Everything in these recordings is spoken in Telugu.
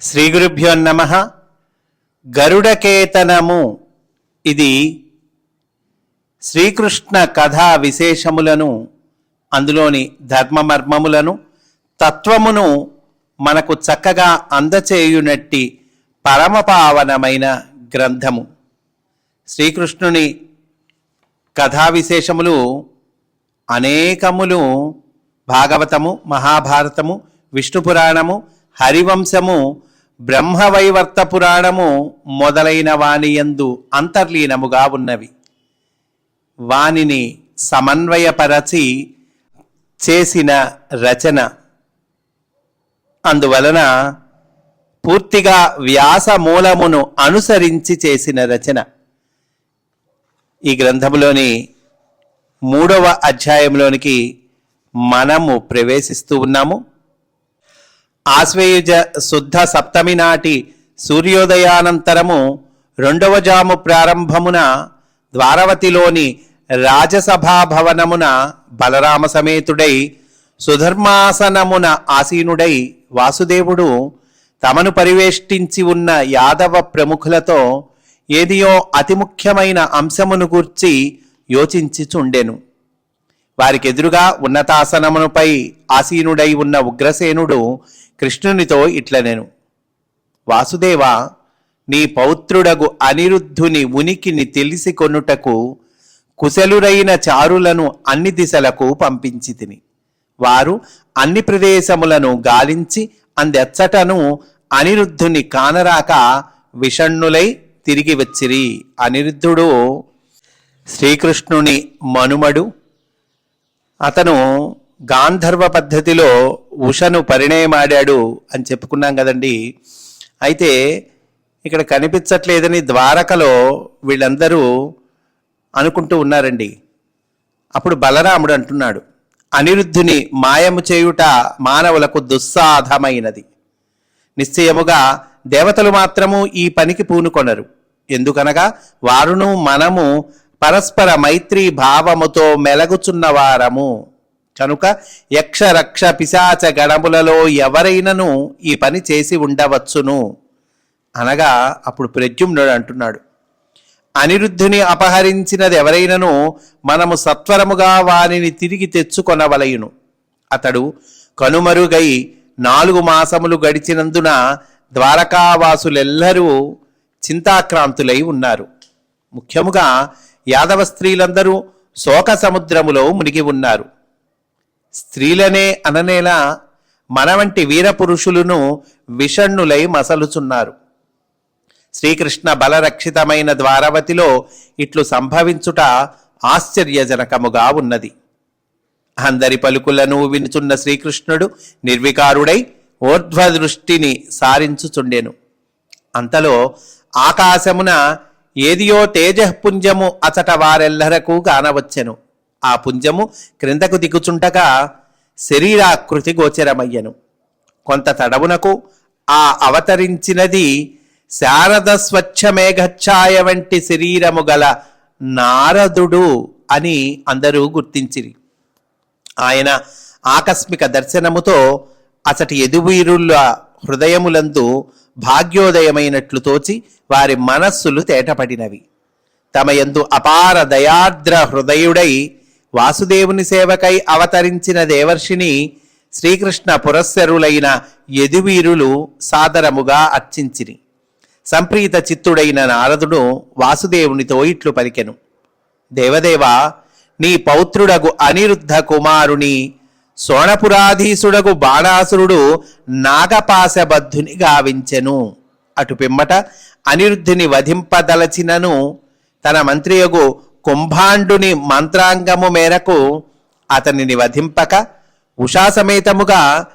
శ్రీ గురుభ్యో నమ. గరుడకేతనము. ఇది శ్రీకృష్ణ కథా విశేషములను అందులోని ధర్మమర్మములను తత్వమును మనకు చక్కగా అందచేయునట్టి పరమపావనమైన గ్రంథము. శ్రీకృష్ణుని కథా విశేషములు అనేకములు భాగవతము మహాభారతము విష్ణు పురాణము హరివంశము బ్రహ్మవైవర్త పురాణము మొదలైన వానియందు అంతర్లీనముగా ఉన్నవి. వానిని సమన్వయపరచి చేసిన రచన. అందువలన పూర్తిగా వ్యాస మూలమును అనుసరించి చేసిన రచన. ఈ గ్రంథములోని మూడవ అధ్యాయంలోనికి మనము ప్రవేశిస్తూ ఉన్నాము. ఆశ్వేయుజ శుద్ధ సప్తమి నాటి సూర్యోదయానంతరము రెండవ జాము ప్రారంభమున ద్వారవతిలోని రాజసభా భవనమున బలరామ సమేతుడై సుధర్మాసనమున ఆసీనుడై వాసుదేవుడు తమను పరివేష్టించి ఉన్న యాదవ ప్రముఖులతో ఏదియో అతి ముఖ్యమైన అంశమును గూర్చి యోచించిచుండెను. వారికెదురుగా ఉన్నతాసనమునుపై ఆసీనుడై ఉన్న ఉగ్రసేనుడు కృష్ణునితో ఇట్లనెను వాసుదేవ నీ పౌత్రుడగు అనిరుద్ధుని ఉనికిని తెలిసి కొనుటకు కుశలురైన చారులను అన్ని దిశలకు పంపించి తిని. వారు అన్ని ప్రదేశములను గాలించి అందెచ్చటను అనిరుద్ధుని కానరాక విషణ్ణులై తిరిగి వచ్చిరి. అనిరుద్ధుడు శ్రీకృష్ణుని మనుమడు. అతను గాంధర్వ పద్ధతిలో ఉషను పరిణయమాడాడు అని చెప్పుకున్నాం కదండి. అయితే ఇక్కడ కనిపించట్లేదని ద్వారకలో వీళ్ళందరూ అనుకుంటూ ఉన్నారండి. అప్పుడు బలరాముడు అంటున్నాడు అనిరుద్ధుని మాయము చేయుట మానవులకు దుస్సాధమైనది. నిశ్చయముగా దేవతలు మాత్రము ఈ పనికి పూనుకొనరు. ఎందుకనగా వారును మనము పరస్పర మైత్రీ భావముతో మెలగుచున్నవారము కనుక యక్ష రక్ష పిశాచ గణములలో ఎవరైనను ఈ పని చేసి ఉండవచ్చును. అనగా అప్పుడు ప్రద్యుమ్నుడు అంటున్నాడు అనిరుద్ధుని అపహరించినది ఎవరైనను మనము సత్వరముగా వారిని తిరిగి తెచ్చుకొనవలయును. అతడు కనుమరుగై నాలుగు మాసములు గడిచినందున ద్వారకావాసులెల్లరూ చింతాక్రాంతులై ఉన్నారు. ముఖ్యముగా యాదవ స్త్రీలందరూ శోక సముద్రములో మునిగి ఉన్నారు. స్త్రీలనే అననేలా మన వంటి వీరపురుషులను విషణ్ణులై మసలుచున్నారు. శ్రీకృష్ణ బలరక్షితమైన ద్వారవతిలో ఇట్లు సంభవించుట ఆశ్చర్యజనకముగా ఉన్నది. అందరి పలుకులను వినుచున్న శ్రీకృష్ణుడు నిర్వికారుడై ఊర్ధ్వదృష్టిని సారించుచుండెను. అంతలో ఆకాశమున ఏదియో తేజఃపుంజము అచట వారెల్లరకు గానవచ్చెను. ఆ పుంజము క్రిందకు దిగుచుంటగా శరీరాకృతి గోచరమయ్యను. కొంత తడవునకు ఆ అవతరించినది శారద స్వచ్ఛమేఘఛాయ వంటి శరీరము గల నారదుడు అని అందరూ గుర్తించిరి. ఆయన ఆకస్మిక దర్శనముతో అసటి ఎదువీరుల హృదయములందు భాగ్యోదయమైనట్లు తోచి వారి మనస్సులు తేటపడినవి. తమ యందు అపార దయార్ద్ర హృదయుడై వాసుదేవుని సేవకై అవతరించిన దేవర్షిని శ్రీకృష్ణ పురస్సరులైన యదువీరులు సాదరముగా అర్చించిరి. సంప్రీత చిత్తుడైన నారదుడు వాసుదేవునితో ఇట్లు పలికెను. దేవదేవా నీ పౌత్రుడగు అనిరుద్ధ కుమారుని సోణపురాధీసుడగు బాణాసురుడు నాగపాశబద్ధుని గావించెను. అటు పిమ్మట అనిరుద్ధుని వధింపదలచినను తన మంత్రియగు కుంభాండుని మంత్రాంగము మేరకు అతనిని వధింపక ఉషాసమేతముగా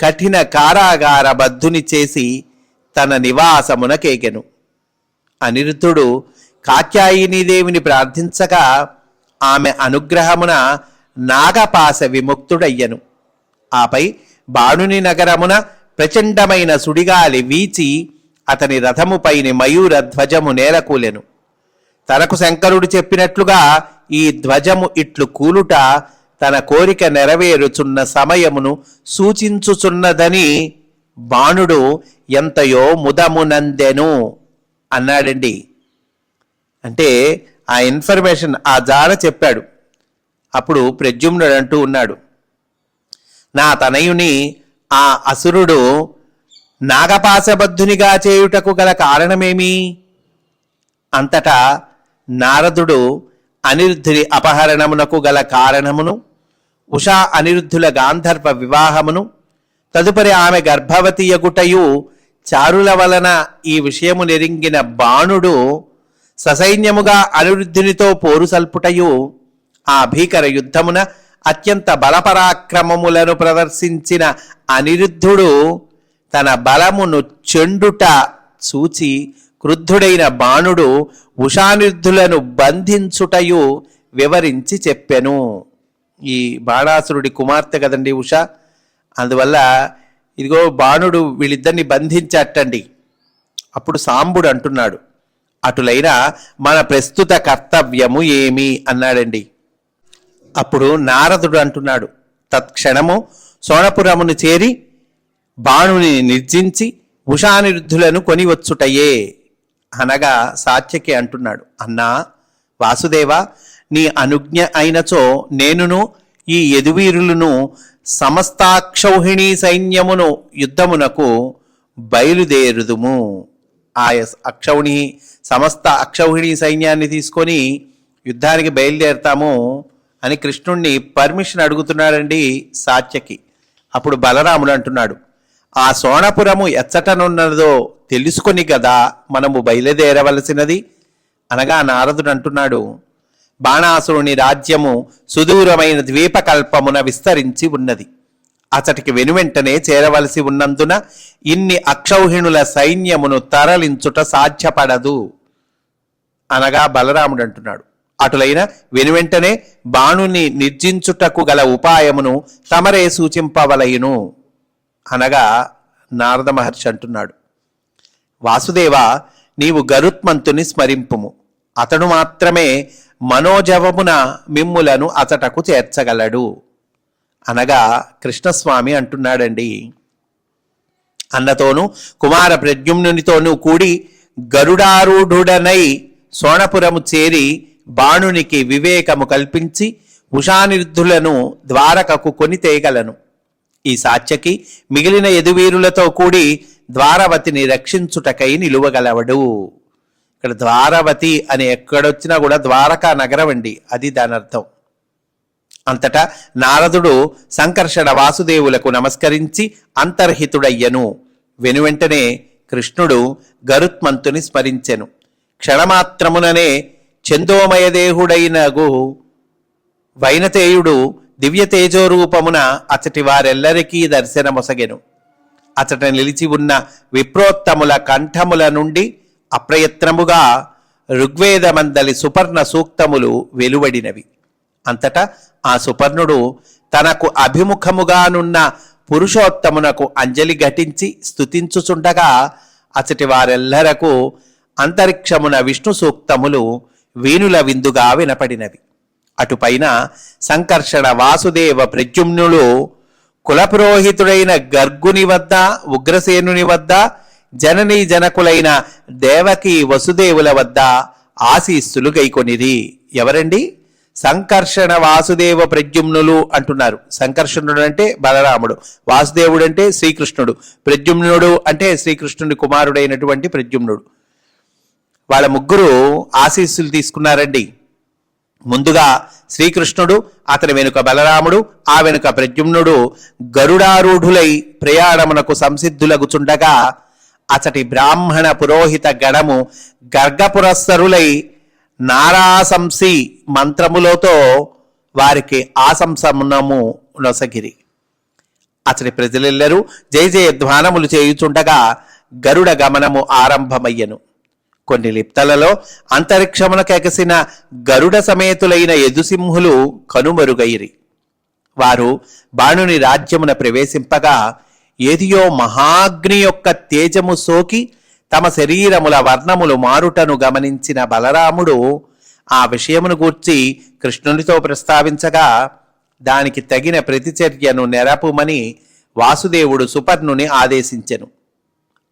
కఠిన కారాగార బద్ధుని చేసి తన నివాసమున కేకెను అనిరుద్ధుడు కాత్యాయినీదేవిని ప్రార్థించగా ఆమె అనుగ్రహమున నాగపాశ విముక్తుడయ్యను. ఆపై బాణుని నగరమున ప్రచండమైన సుడిగాలి వీచి అతని రథముపైని మయూర ధ్వజము నేలకూలెను. తనకు శంకరుడు చెప్పినట్లుగా ఈ ధ్వజము ఇట్లు కూలుట తన కోరిక నెరవేరుచున్న సమయమును సూచించుచున్నదని బాణుడు ఎంతయో ముదమునందెను అన్నాడండి. అంటే ఆ ఇన్ఫర్మేషన్ ఆ జాడ చెప్పాడు. అప్పుడు ప్రద్యుమ్నుడు అంటూ ఉన్నాడు. నా తనయుని ఆ అసురుడు నాగపాశబద్ధునిగా చేయుటకు గల కారణమేమి? అంతటా నారదుడు అనిరుద్ధుడి అపహరణమునకు గల కారణమును ఉషా అనిరుద్ధుల గాంధర్వ వివాహమును తదుపరి ఆమె గర్భవతి యగుటయు చారుల వలన ఈ విషయము నెరింగిన బాణుడు ససైన్యముగా అనిరుద్ధునితో పోరు సల్పుటయు ఆ భీకర యుద్ధమున అత్యంత బలపరాక్రమములను ప్రదర్శించిన అనిరుద్ధుడు తన బలమును చెండుట చూచి క్రుద్ధుడైన బాణుడు ఉషానిరుద్ధులను బంధించుటయు వివరించి చెప్పెను. ఈ బాణాసురుడి కుమార్తె కదండి ఉష. అందువల్ల ఇదిగో బాణుడు వీళ్ళిద్దరిని బంధించట్టండి అప్పుడు సాంబుడు అంటున్నాడు అటులైన మన ప్రస్తుత కర్తవ్యము ఏమి? అన్నాడండి. అప్పుడు నారదుడు అంటున్నాడు తత్క్షణము సోనపురమును చేరి బాణుని నిర్జించి ఉషానిరుద్ధులను కొనివచ్చుటయే. అనగా సాత్యకి అంటున్నాడు అన్నా వాసుదేవ నీ అనుజ్ఞ అయినచో నేనును ఈ యదువీరులను సమస్తాక్షౌహిణీ సైన్యమును యుద్ధమునకు బయలుదేరుదుము. ఆ అక్షౌణి సమస్త అక్షౌహిణీ సైన్యాన్ని తీసుకొని యుద్ధానికి బయలుదేరుతాము అని కృష్ణుణ్ణి పర్మిషన్ అడుగుతున్నాడండి సాత్యకి. అప్పుడు బలరాముడు అంటున్నాడు ఆ సోణపురము ఎచ్చటనున్నదో తెలుసుకొని గదా మనము బయలుదేరవలసినది? అనగా నారదుడు అంటున్నాడు బాణాసురుని రాజ్యము సుదూరమైన ద్వీపకల్పమున విస్తరించి ఉన్నది. అతటికి వెనువెంటనే చేరవలసి ఉన్నందున ఇన్ని అక్షౌహిణుల సైన్యమును తరలించుట సాధ్యపడదు. అనగా బలరాముడు అంటున్నాడు అటులైన వెనువెంటనే బాణుని నిర్జించుటకు గల ఉపాయమును తమరే సూచింపవలయును. అనగా నారద మహర్షి అంటున్నాడు. వాసుదేవ నీవు గరుత్మంతుని స్మరింపుము. అతడు మాత్రమే మనోజవమున మిమ్ములను అతటకు చేర్చగలడు. అనగా కృష్ణస్వామి అంటున్నాడండి. అన్నతోనూ కుమార ప్రద్యుమ్నునితోనూ కూడి గరుడారూఢుడనై సోణపురము చేరి బాణునికి వివేకము కల్పించి ఉషానిరుద్ధులను ద్వారకకు కొని తేగలను. ఈ సాత్యకి మిగిలిన యదువీరులతో కూడి ద్వారవతిని రక్షించుటకై నిలువగలవడు. ఇక్కడ ద్వారవతి అని ఎక్కడొచ్చినా కూడా ద్వారకా నగరం అండి అది దాని అర్థం. అంతటా నారదుడు సంకర్షణ వాసుదేవులకు నమస్కరించి అంతర్హితుడయ్యను. వెనువెంటనే కృష్ణుడు గరుత్మంతుని స్మరించెను. క్షణమాత్రముననే చందోమయదేహుడైనగు వైనతేయుడు దివ్య తేజోరూపమున అచటి వారెల్లరికీ దర్శనమొసగెను. అచట నిలిచి ఉన్న విప్రోత్తముల కంఠముల నుండి అప్రయత్నముగా ఋగ్వేదమందలి సుపర్ణ సూక్తములు వెలువడినవి. అంతటా ఆ సుపర్ణుడు తనకు అభిముఖముగానున్న పురుషోత్తమునకు అంజలి ఘటించి స్తుతించుచుండగా అచటి వారెల్లరకు అంతరిక్షమున విష్ణు సూక్తములు వీణుల విందుగా వినపడినవి. అటుపైన సంకర్షణ వాసుదేవ ప్రద్యుమ్నులు కులపురోహితుడైన గర్గుని వద్ద ఉగ్రసేనుని వద్ద జననీ జనకులైన దేవకి వసుదేవుల వద్ద ఆశీస్సులు గైకొనిది. ఎవరండి? సంకర్షణ వాసుదేవ ప్రద్యుమ్నులు అంటున్నారు. సంకర్షణుడు అంటే బలరాముడు వాసుదేవుడు అంటే శ్రీకృష్ణుడు ప్రద్యుమ్నుడు అంటే శ్రీకృష్ణుడి కుమారుడైనటువంటి ప్రద్యుమ్నుడు. వాళ్ళ ముగ్గురు ఆశీస్సులు తీసుకున్నారండి. ముందుగా శ్రీకృష్ణుడు అతని వెనుక బలరాముడు ఆ వెనుక ప్రద్యుమ్నుడు గరుడారూఢులై ప్రయాణమునకు సంసిద్ధులగుచుండగా అతటి బ్రాహ్మణ పురోహిత గణము గర్గపురస్సరులై నారాశంసి మంత్రములతో వారికి ఆశంసమునము నొసగిరి. అతడి ప్రజలెల్లరూ జయ జయ ధ్వానములు చేయుచుండగా గరుడ గమనము ఆరంభమయ్యను. కొన్ని లిప్తలలో అంతరిక్షమునకు ఎగసిన గరుడ సమేతులైన యదుసింహులు కనుమరుగైరి. వారు బాణుని రాజ్యమున ప్రవేశింపగా ఏదియో మహాగ్ని యొక్క తేజము సోకి తమ శరీరముల వర్ణములు మారుటను గమనించిన బలరాముడు ఆ విషయమును గూర్చి కృష్ణునితో ప్రస్తావించగా దానికి తగిన ప్రతిచర్యను నెరపుమని వాసుదేవుడు సుపర్ణుని ఆదేశించెను.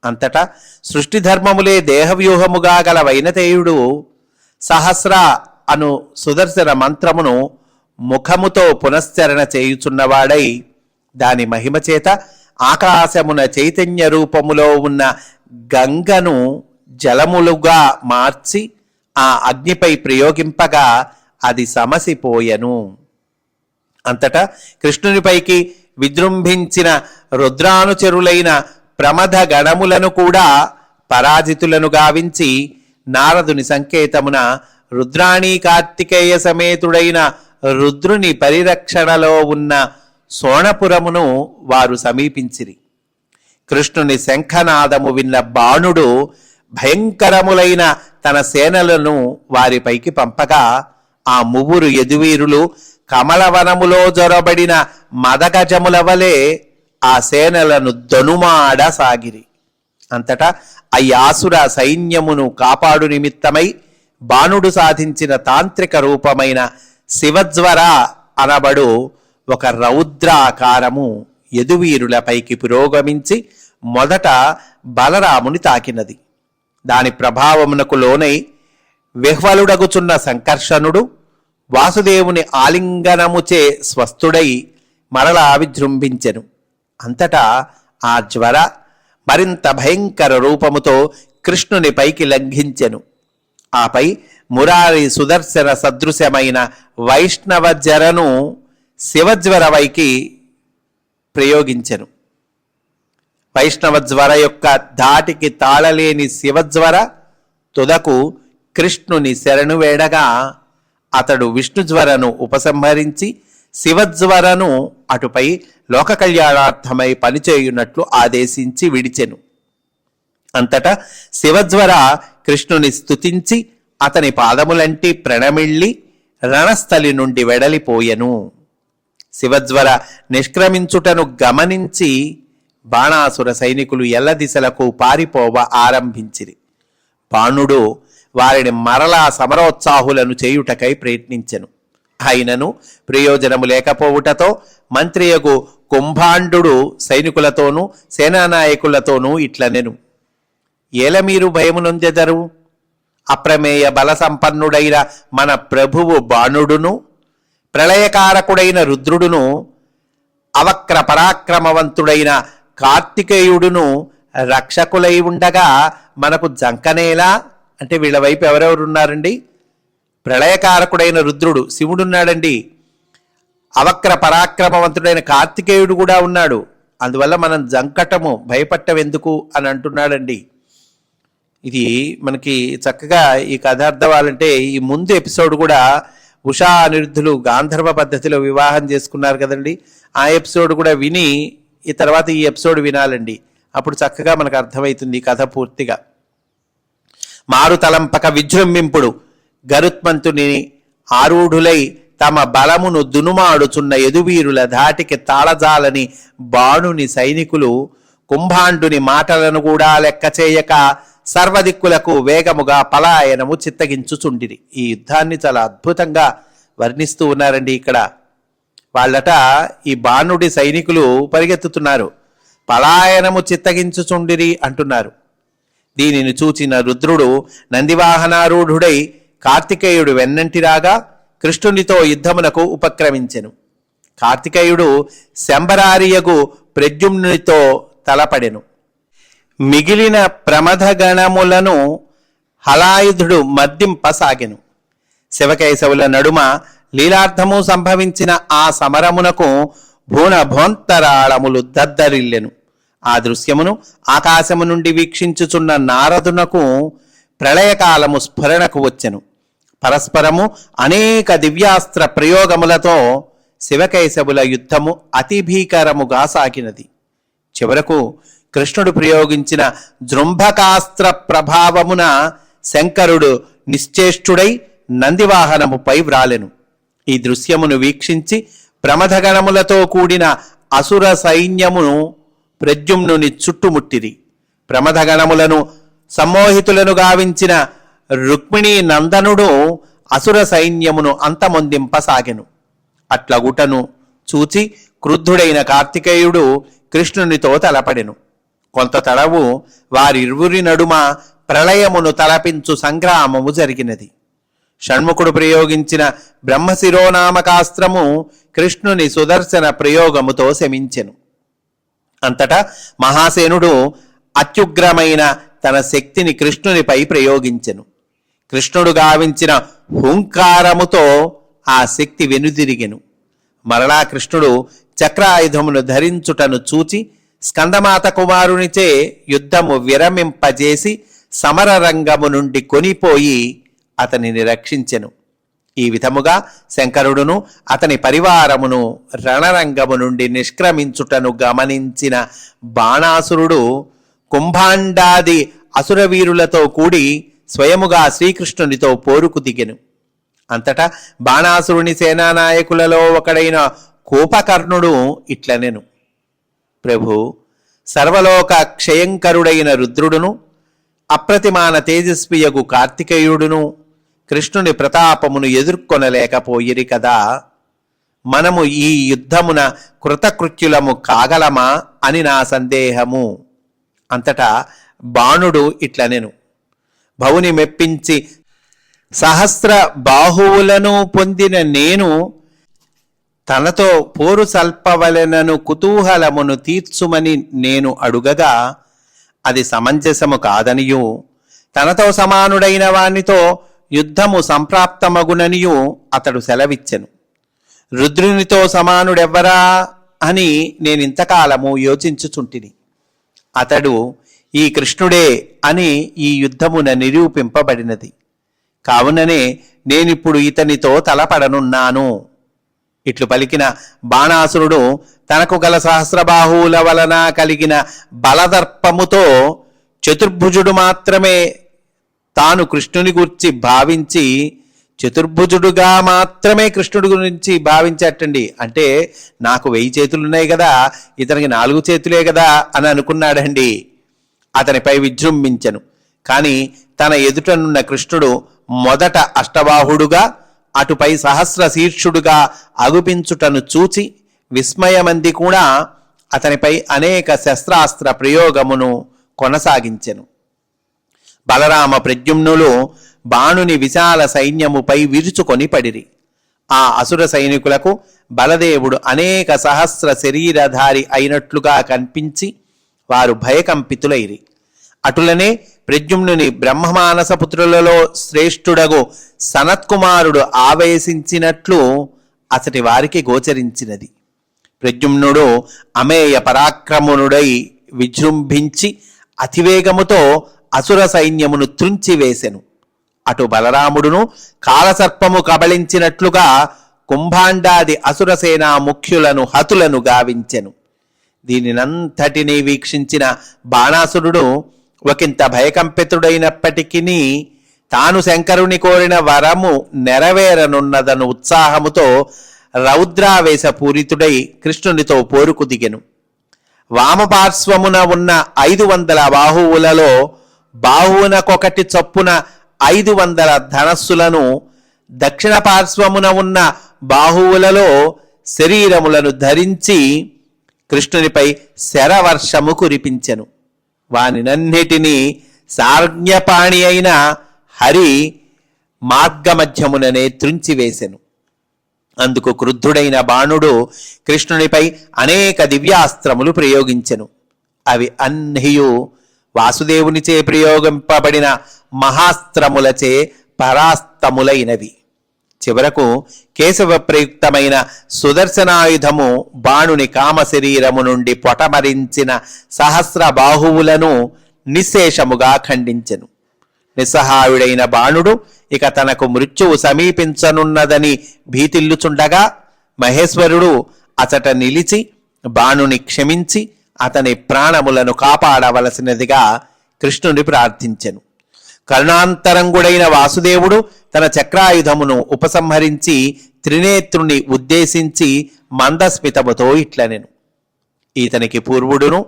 అంతటా సృష్టి ధర్మములే దేహవ్యూహముగా గల వైనతేయుడు సహస్ర అను సుదర్శన మంత్రమును ముఖముతో పునశ్చరణ చేయుచున్నవాడై దాని మహిమ చేత ఆకాశమున చైతన్య రూపములో ఉన్న గంగను జలములుగా మార్చి ఆ అగ్నిపై ప్రయోగింపగా అది సమసిపోయెను. అంతటా కృష్ణునిపైకి విజృంభించిన రుద్రానుచరులైన ప్రమథ గణములను కూడా పరాజితులను గావించి నారదుని సంకేతమున రుద్రాణి కార్తికేయ సమేతుడైన రుద్రుని పరిరక్షణలో ఉన్న సోణపురమును వారు సమీపించిరి. కృష్ణుని శంఖనాదము విన్న బాణుడు భయంకరములైన తన సేనలను వారిపైకి పంపగా ఆ ముగ్గురు యదువీరులు కమలవనములో జొరబడిన మదగజముల వలె ఆ సేనలను దొనుమాడ సాగిరి. అంతటా అయ్యాసుర సైన్యమును కాపాడు నిమిత్తమై బాణుడు సాధించిన తాంత్రిక రూపమైన శివజ్వర అనబడు ఒక రౌద్రాకారము యదువీరులపైకి పురోగమించి మొదట బలరాముని తాకినది. దాని ప్రభావమునకు లోనై విహ్వలుడగుచున్న సంకర్షణుడు వాసుదేవుని ఆలింగనముచే స్వస్థుడై మరలా విజృంభించెను. అంతటా ఆ జ్వర మరింత భయంకర రూపముతో కృష్ణుని పైకి లంఘించెను. ఆపై మురారి సుదర్శన సదృశ్యమైన వైష్ణవ జరను శివజ్వర వైకి ప్రయోగించెను. వైష్ణవ జ్వర యొక్క ధాటికి తాళలేని శివజ్వర తుదకు కృష్ణుని శరణు వేడగా అతడు విష్ణుజ్వరను ఉపసంహరించి శివజ్వరను అటుపై లోక కళ్యాణార్థమై పనిచేయున్నట్లు ఆదేశించి విడిచెను. అంతటా శివజ్వర కృష్ణుని స్తుతించి అతని పాదములంటి ప్రణమిళ్ళి రణస్థలి నుండి వెడలిపోయెను. శివజ్వర నిష్క్రమించుటను గమనించి బాణాసుర సైనికులు ఎల్ల దిశలకు పారిపోవ ఆరంభించిరి. బాణుడు వారిని మరలా సమరోత్సాహులను చేయుటకై ప్రయత్నించెను. అయినను ప్రయోజనము లేకపోవుటతో మంత్రియగు కుంభాండు సైనికులతోనూ సేనానాయకులతోనూ ఇట్లనెను. ఏల మీరు భయమునొందెదరు అప్రమేయ బల సంపన్నుడైన మన ప్రభువు బాణుడును ప్రళయకారకుడైన రుద్రుడును అవక్ర పరాక్రమవంతుడైన కార్తికేయుడును రక్షకులై ఉండగా మనకు జంకనేలా అంటే వీళ్ళ వైపు ఎవరెవరు ఉన్నారండి ప్రళయకారకుడైన రుద్రుడు శివుడున్నాడండి. అవక్ర పరాక్రమవంతుడైన కార్తికేయుడు కూడా ఉన్నాడు. అందువల్ల మనం జంకటము భయపట్టవెందుకు అని అంటున్నాడండి. ఇది మనకి చక్కగా ఈ కథ అర్థవాలంటే ఈ ముందు ఎపిసోడ్ కూడా ఉషా అనిరుద్ధులు గాంధర్వ పద్ధతిలో వివాహం చేసుకున్నారు కదండి. ఆ ఎపిసోడ్ కూడా విని ఈ తర్వాత ఈ ఎపిసోడ్ వినాలండి. అప్పుడు చక్కగా మనకు అర్థమవుతుంది ఈ కథ పూర్తిగా. మారుతలంపక విజృంభింపుడు. గరుత్మంతుని ఆరూఢులై తమ బలమును దునుమాడుచున్న యదువీరుల ధాటికి తాళజాలని బాణుని సైనికులు కుంభాండుని మాటలను కూడా లెక్క చేయక సర్వదిక్కులకు వేగముగా పలాయనము చిత్తగించుచుండిరి. ఈ యుద్ధాన్ని చాలా అద్భుతంగా వర్ణిస్తూ ఉన్నారండి ఇక్కడ. వాళ్ళట ఈ బాణుడి సైనికులు పరిగెత్తుతున్నారు. పలాయనము చిత్తగించుచుండిరి అంటున్నారు. దీనిని చూచిన రుద్రుడు నందివాహనారూఢుడై కార్తికేయుడు వెన్నంటి రాగా కృష్ణునితో యుద్ధమునకు ఉపక్రమించెను. కార్తికేయుడు శంబరారియగు ప్రద్యుమ్నునితో తలపడెను. మిగిలిన ప్రమథగణములను హలాయుధుడు మద్దింపసాగెను. శివకేశవుల నడుమ లీలార్థము సంభవించిన ఆ సమరమునకు భూణభోంతరాళములు దద్దరిల్లెను. ఆ దృశ్యమును ఆకాశము నుండి వీక్షించుచున్న నారదునకు ప్రళయకాలము స్ఫురణకు వచ్చెను. పరస్పరము అనేక దివ్యాస్త్ర ప్రయోగములతో శివకేశవుల యుద్ధము అతి భీకరముగా సాగినది చివరకు కృష్ణుడు ప్రయోగించిన జృంభకాస్త్ర ప్రభావమున శంకరుడు నిశ్చేష్టుడై నందివాహనముపై వ్రాలెను. ఈ దృశ్యమును వీక్షించి ప్రమథగణములతో కూడిన అసుర సైన్యమును ప్రద్యుమ్నుని చుట్టుముట్టిరి. ప్రమథగణములను సమ్మోహితులను గావించిన రుక్మిణీ నందనుడు అసుర సైన్యమును అంతమొందింపసాగెను. అట్లగుటను చూచి క్రుద్ధుడైన కార్తికేయుడు కృష్ణునితో తలపడెను. కొంత తడవు వారిరువురి నడుమ ప్రళయమును తలపించు సంగ్రామము జరిగినది. షణ్ముఖుడు ప్రయోగించిన బ్రహ్మశిరోనామకాస్త్రము కృష్ణుని సుదర్శన ప్రయోగముతో శమించెను. అంతటా మహాసేనుడు అత్యుగ్రమైన తన శక్తిని కృష్ణునిపై ప్రయోగించెను. కృష్ణుడు గావించిన హుంకారముతో ఆ శక్తి వెనుదిరిగెను. మరలా కృష్ణుడు చక్రాయుధమును ధరించుటను చూచి స్కందమాత కుమారునిచే యుద్ధము విరమింపజేసి సమరరంగము నుండి కొనిపోయి అతనిని రక్షించెను. ఈ విధముగా శంకరుడును అతని పరివారమును రణరంగము నుండి నిష్క్రమించుటను గమనించిన బాణాసురుడు కుంభాండాది అసురవీరులతో కూడి స్వయముగా శ్రీకృష్ణునితో పోరుకు దిగెను. అంతటా బాణాసురుని సేనానాయకులలో ఒకడైన కోపకర్ణుడు ఇట్లనెను. ప్రభు సర్వలోక క్షయంకరుడైన రుద్రుడును అప్రతిమాన తేజస్వియగు కార్తికేయుడును కృష్ణుని ప్రతాపమును ఎదుర్కొనలేకపోయిరి కదా. మనము ఈ యుద్ధమున కృతకృత్యులము కాగలమా అని నా సందేహము. అంతటా బాణుడు ఇట్లనెను. భవుని మెప్పించి సహస్ర బాహువులను పొందిన నేను తనతో పోరు సల్పవలెనను కుతూహలమును తీర్చుమని నేను అడుగగా అది సమంజసము కాదనియు. తనతో సమానుడైన వానితో యుద్ధము సంప్రాప్తమగుననియు అతడు సెలవిచ్చెను. రుద్రునితో సమానుడెవ్వరా అని నేనింతకాలము యోచించుచుంటిని. అతడు ఈ కృష్ణుడే అని ఈ యుద్ధమున నిరూపింపబడినది. కావుననే నేనిప్పుడు ఇతనితో తలపడనున్నాను. ఇట్లు పలికిన బాణాసురుడు తనకు గల సహస్రబాహువుల వలన కలిగిన బలదర్పముతో చతుర్భుజుడు మాత్రమే తాను కృష్ణుని గురించి భావించి చతుర్భుజుడుగా మాత్రమే కృష్ణుడి గురించి భావించటండి. అంటే నాకు వెయ్యి చేతులున్నాయి కదా ఇతనికి నాలుగు చేతులే కదా అని అనుకున్నాడండి. అతనిపై విజృంభించెను. కాని తన ఎదుటనున్న కృష్ణుడు మొదట అష్టబాహుడుగా అటుపై సహస్ర శీర్షుడుగా అగుపించుటను చూచి విస్మయమంది కూడా అతనిపై అనేక శస్త్రాస్త్ర ప్రయోగమును కొనసాగించెను. బలరామ ప్రద్యుమ్నులు బాణుని విశాల సైన్యముపై విరుచుకొని పడిరి. ఆ అసుర సైనికులకు బలదేవుడు అనేక సహస్ర శరీరధారి అయినట్లుగా కనిపించి వారు భయకంపితులైరి. అటులనే ప్రద్యుమ్నుని బ్రహ్మమానస పుత్రులలో శ్రేష్ఠుడగు సనత్కుమారుడు ఆవేశించినట్లు అతటి వారికి గోచరించినది. ప్రద్యుమ్నుడు అమేయ పరాక్రమునుడై విజృంభించి అతివేగముతో అసుర సైన్యమును త్రుంచివేశెను అటు బలరాముడును కాలసర్పము కబళించినట్లుగా కుంభాండాది అసురసేనా ముఖ్యులను హతులను గావించెను. దీనినంతటినీ వీక్షించిన బాణాసురుడు ఒకంత భయకంపితుడైనప్పటికీ తాను శంకరుని కోరిన వరము నెరవేరనున్నదను ఉత్సాహముతో రౌద్రావేశ పూరితుడై కృష్ణునితో పోరుకు దిగెను. వామపార్శ్వమున ఉన్న ఐదు వందల బాహువులలో బాహువునకొకటి చొప్పున ఐదు వందల ధనస్సులను దక్షిణ పార్శ్వమున ఉన్న బాహువులలో శరీరములను ధరించి కృష్ణునిపై శరవర్షము కురిపించెను. వానినన్నిటినీ సార్జ్ఞపాణి అయిన హరి మార్గమధ్యముననే త్రుంచివేశెను అందుకు క్రుద్ధుడైన బాణుడు కృష్ణునిపై అనేక దివ్యాస్త్రములు ప్రయోగించెను. అవి అన్నియు వాసుదేవునిచే ప్రయోగింపబడిన మహాస్త్రములచే పరాస్తములైనవి. చివరకు కేశవ ప్రయుక్తమైన సుదర్శనాయుధము బాణుని కామశరీరము నుండి పొటమరించిన సహస్ర బాహువులను నిశ్శేషముగా ఖండించెను. నిస్సహాయుడైన బాణుడు ఇక తనకు మృత్యువు సమీపించనున్నదని భీతిల్లుచుండగా మహేశ్వరుడు అచట నిలిచి బాణుని క్షమించి అతని ప్రాణములను కాపాడవలసినదిగా కృష్ణుని ప్రార్థించెను. కరుణాంతరంగుడైన వాసుదేవుడు తన చక్రాయుధమును ఉపసంహరించి త్రినేత్రుని ఉద్దేశించి మందస్మితముతో ఇట్లనెను. ఈతనికి పూర్వుడును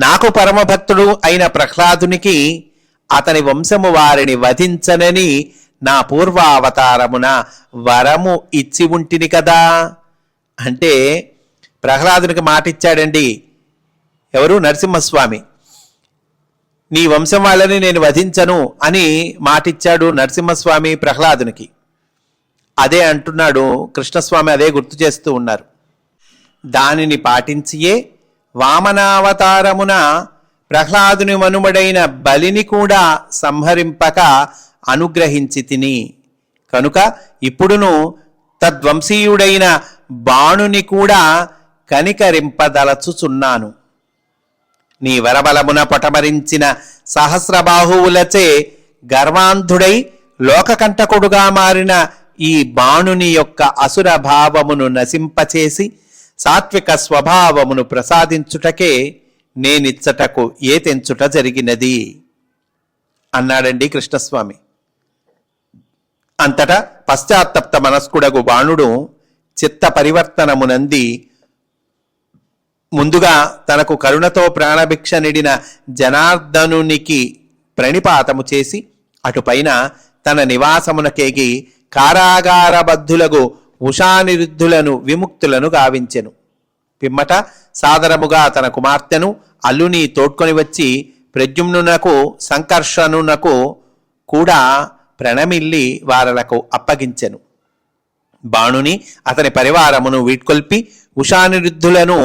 నాకు పరమభక్తుడు అయిన ప్రహ్లాదునికి అతని వంశము వారిని వధించనని నా పూర్వావతారమున వరము ఇచ్చి ఉంటిని కదా? అంటే ప్రహ్లాదునికి మాట ఇచ్చాడండి ఎవరు? నరసింహస్వామి. నీ వంశం వాళ్ళని నేను వధించను అని మాటిచ్చాడు నరసింహస్వామి ప్రహ్లాదునికి. అదే అంటున్నాడు కృష్ణస్వామి అదే గుర్తు చేస్తూ ఉన్నారు. దానిని పాటించియే వామనావతారమున ప్రహ్లాదుని మనుమడైన బలిని కూడా సంహరింపక అనుగ్రహించి తిని. కనుక ఇప్పుడును తద్వంశీయుడైన బాణుని కూడా కనికరింపదలచుచున్నాను. నీ వరబలమున పొటమరించిన సహస్రబాహువులచే గర్వాంధుడై లోకకంటకుడుగా మారిన ఈ బాణుని యొక్క అసుర భావమును నశింపచేసి సాత్విక స్వభావమును ప్రసాదించుటకే నేనిచ్చటకు ఏ తెంచుట జరిగినది. అన్నాడండి కృష్ణస్వామి. అంతటా పశ్చాత్తప్త మనస్కుడగు బాణుడు చిత్త పరివర్తనమునంది ముందుగా తనకు కరుణతో ప్రాణభిక్ష నిడిన జనార్దనునికి ప్రణిపాతము చేసి అటుపైన తన నివాసమునకేగి కారాగారబద్ధులకు ఉషానిరుద్ధులను విముక్తులను గావించెను. పిమ్మట సాదరముగా తన కుమార్తెను అల్లుని తోడ్కొని వచ్చి ప్రద్యుమ్నునకు సంకర్షణునకు కూడా ప్రణమిల్లి వారలకు అప్పగించెను. బాణుని అతని పరివారమును వీడ్కొల్పి ఉషానిరుద్ధులను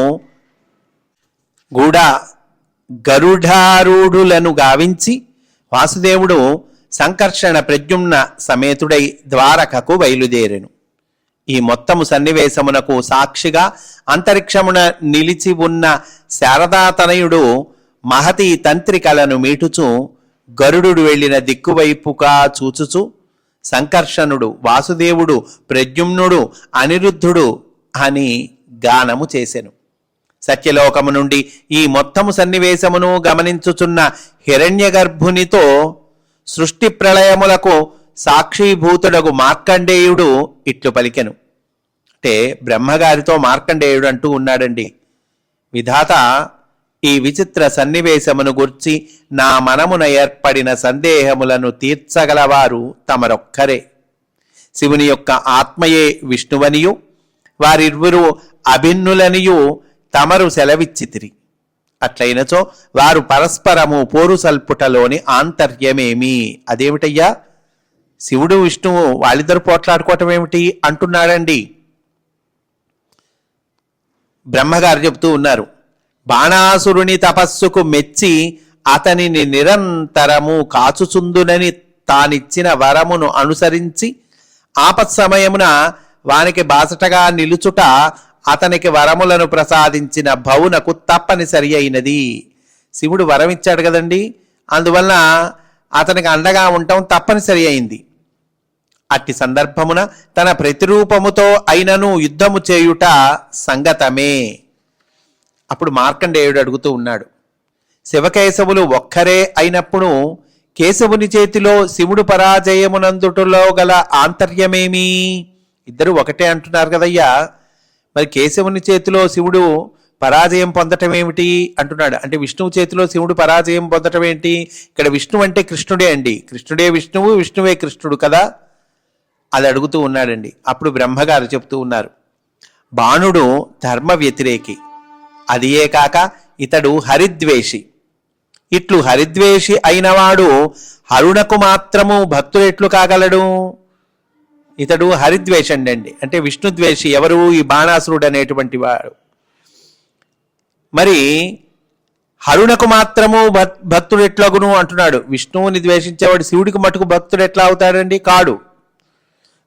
కూడా గరుడారూఢులను గావించి వాసుదేవుడు సంకర్షణ ప్రద్యుమ్న సమేతుడై ద్వారకకు బయలుదేరెను. ఈ మొత్తము సన్నివేశమునకు సాక్షిగా అంతరిక్షమున నిలిచి ఉన్న శారదాతనయుడు మహతి తంత్రికలను మీటుచు గరుడు వెళ్ళిన దిక్కువైపుగా చూచుచు సంకర్షణుడు వాసుదేవుడు ప్రద్యుమ్నుడు అనిరుద్ధుడు అని గానము చేసెను. సత్యలోకము నుండి ఈ మొత్తము సన్నివేశమును గమనించుచున్న హిరణ్య గర్భునితో సృష్టి ప్రళయములకు సాక్షిభూతుడగు మార్కండేయుడు ఇట్లు పలికెను. అంటే బ్రహ్మగారితో మార్కండేయుడు అంటూ ఉన్నాడండి. విధాత ఈ విచిత్ర సన్నివేశమును గుర్చి నా మనమున ఏర్పడిన సందేహములను తీర్చగలవారు తమరొక్కరే. శివుని యొక్క ఆత్మయే విష్ణువనియు వారిరువురు అభిన్నులనియు తమరు సెలవిచ్చితిరి. అట్లయినచో వారు పరస్పరము పోరుసల్పుటలోని ఆంతర్యమేమి? అదేమిటయ్యా? శివుడు విష్ణువు వాళ్ళిద్దరు పోట్లాడుకోవటం ఏమిటి అంటున్నాడండి. బ్రహ్మగారు చెబుతూ ఉన్నారు. బాణాసురుని తపస్సుకు మెచ్చి అతనిని నిరంతరము కాచుచుందునని తానిచ్చిన వరమును అనుసరించి ఆపత్సమయమున వానికి బాసటగా నిలుచుట అతనికి వరములను ప్రసాదించిన భవునకు తప్పనిసరి అయినది. శివుడు వరం ఇచ్చాడు కదండి. అందువలన అతనికి అండగా ఉండటం తప్పనిసరి అయింది. అట్టి సందర్భమున తన ప్రతిరూపముతో అయినను యుద్ధము చేయుట సంగతమే. అప్పుడు మార్కండేయుడు అడుగుతూ ఉన్నాడు. శివకేశవులు ఒక్కరే అయినప్పుడు కేశవుని చేతిలో శివుడు పరాజయమునందుటలో గల ఆంతర్యమేమి? ఇద్దరు ఒకటే అంటున్నారు కదయ్యా. మరి కేశవుని చేతిలో శివుడు పరాజయం పొందటం ఏమిటి అంటున్నాడు. అంటే విష్ణువు చేతిలో శివుడు పరాజయం పొందటం ఏంటి ఇక్కడ విష్ణువు అంటే కృష్ణుడే అండి. కృష్ణుడే విష్ణువు విష్ణువే కృష్ణుడు కదా? అది అడుగుతూ ఉన్నాడండి. అప్పుడు బ్రహ్మగారు చెప్తూ ఉన్నారు. బాణుడు ధర్మ వ్యతిరేకి. అదియే కాక? ఇతడు హరిద్వేషి. ఇట్లు హరిద్వేషి అయినవాడు హరుణకు మాత్రము భక్తులు ఎట్లు కాగలడు? ఇతడు హరిద్వేషండి అండి అంటే విష్ణుద్వేషి ఎవరు? ఈ బాణాసురుడు అనేటువంటి వాడు. మరి హరుణకు మాత్రము భక్తుడు ఎట్లాగును అంటున్నాడు. విష్ణువుని ద్వేషించేవాడు శివుడికి మటుకు భక్తుడు ఎట్లా అవుతాడండి? కాడు.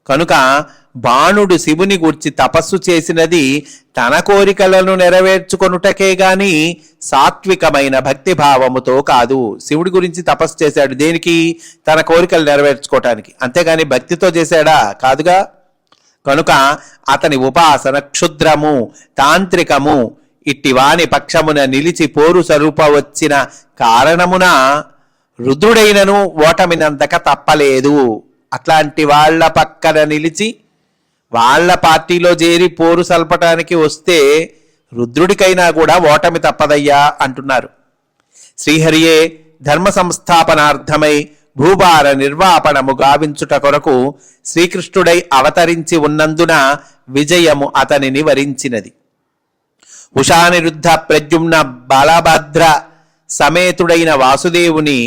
కనుక బాణుడు శివుని గూర్చి తపస్సు చేసినది తన కోరికలను నెరవేర్చుకొనుటకే గాని సాత్వికమైన భక్తి భావముతో కాదు. శివుడి గురించి తపస్సు చేశాడు. దేనికి? తన కోరికలు నెరవేర్చుకోవటానికి అంతేగాని భక్తితో చేశాడా? కాదుగా. కనుక అతని ఉపాసన క్షుద్రము తాంత్రికము ఇట్టివాని పక్షమున నిలిచి పోరు స్వరూప వచ్చిన కారణమున రుద్రుడైనను ఓటమినంతక తప్పలేదు. అట్లాంటి వాళ్ళ పక్కన నిలిచి వాళ్ళ పార్టీలో చేరి పోరు సల్పటానికి వస్తే రుద్రుడికైనా కూడా ఓటమి తప్పదయ్యా అంటున్నారు. శ్రీహరియే ధర్మ సంస్థాపనార్థమై భూభార నిర్వాపణము గావించుట కొరకు శ్రీకృష్ణుడై అవతరించి ఉన్నందున విజయము అతనిని వరించినది. ఉషానిరుద్ధ ప్రద్యుమ్న బాలభద్ర సమేతుడైన వాసుదేవుని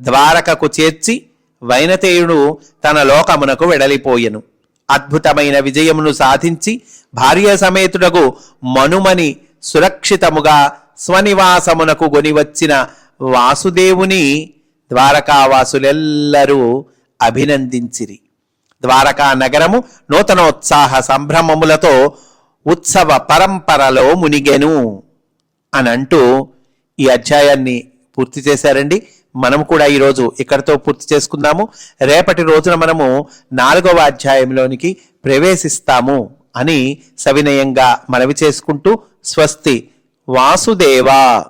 ద్వారకకు చేర్చి వైనతేయుడు తన లోకమునకు వెడలిపోయెను. అద్భుతమైన విజయమును సాధించి భార్య సమేతుడకు మనుమని సురక్షితముగా స్వనివాసమునకు గొనివచ్చిన వాసుదేవుని ద్వారకావాసులెల్లరూ అభినందించిరి. ద్వారకా నగరము నూతనోత్సాహ సంభ్రమములతో ఉత్సవ పరంపరలో మునిగెను. అని అంటూ ఈ అధ్యాయాన్ని పూర్తి చేశారండి. మనం కూడా ఈరోజు ఇక్కడితో పూర్తి చేసుకుందాము. రేపటి రోజున మనము నాలుగవ అధ్యాయంలోనికి ప్రవేశిస్తాము అని సవినయంగా మనవి చేసుకుంటూ స్వస్తి వాసుదేవా.